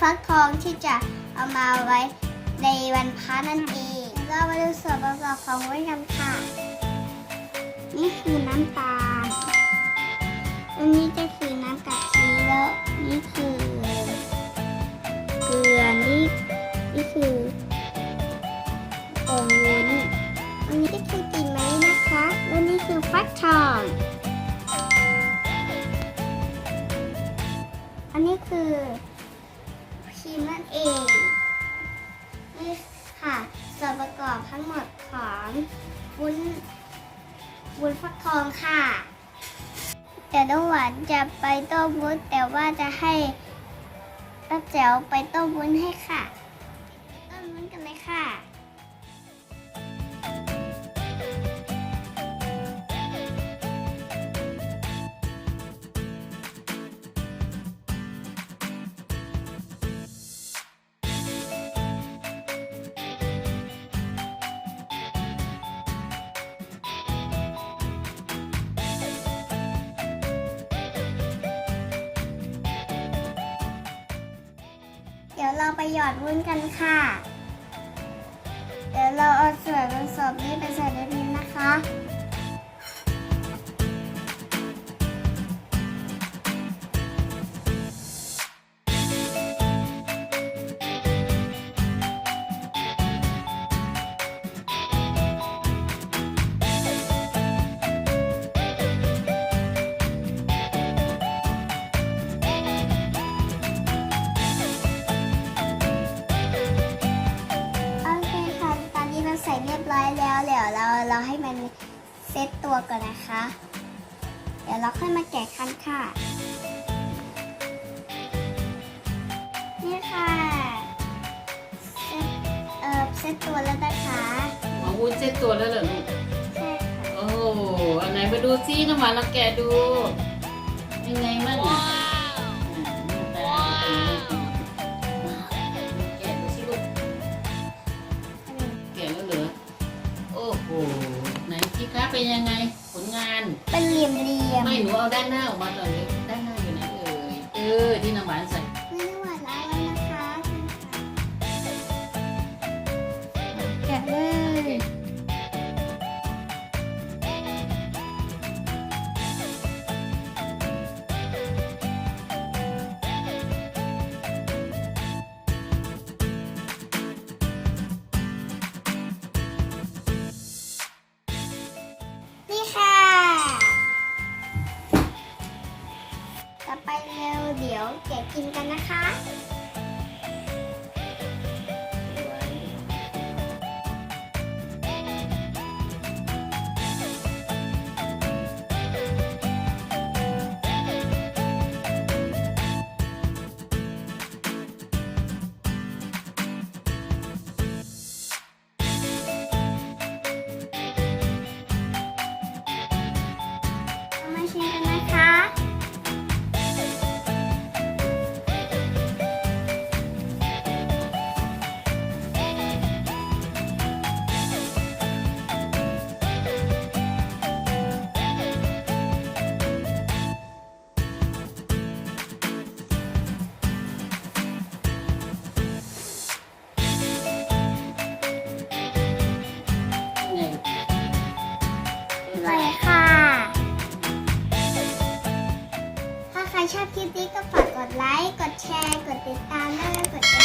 ฟักทองที่จะเอามาไว้ในวันพระนั่นเองเรามาดูส่วนประกอบของวุ้นกันค่ะ นี่คือน้ำตาล อันนี้จะคือน้ำกะทิแล้วนี่คือเกลือนี่นี่คือผงวุ้นอันนี้ก็คือกลิ่นไม้นะคะ แล้วนี่คือฟักทองอันนี้คือ รีมนั่นเองนี่ค่ะส่วนประกอบทั้งหมดของวุ้นวุ้นฟักทองค่ะแต่น้องหวานจะไปต้มวุ้นแต่ว่าจะให้ป้าแจ๋วไปต้มวุ้นให้ค่ะ ต้มวุ้นกันเลยค่ะ เราไปหยอดวุ้นกันค่ะ เดี๋ยวเราเอาส่วนผสมนี้ไปใส่ในพิมพ์นะคะ ให้มันเซตตัวก่อนนะคะ เดี๋ยวเราค่อยมาแกะคันค่ะ นี่ค่ะเซตเอ่อเซตตัวแล้วนะคะเอาวุ้นเซ็ตตัวแล้วเหรอลูก ใช่ค่ะ โอ้อันไหนมาดูซิน้ำหวานเราแกะดู ยังไงมั่งอะ ไหนพี่คะเป็นยังไงผลงาน เป็นเหลี่ยมเหลี่ยมไม่หนูเอาด้านหน้าออกมาตอนนี้ด้านหน้าอยู่ไหนเอ่ยเออที่น้ำหวานใส่ จะไปเร็วเดี๋ยวแกะกินกันนะคะ ดไลค์ กดแชร์ กดติดตามและกดกระ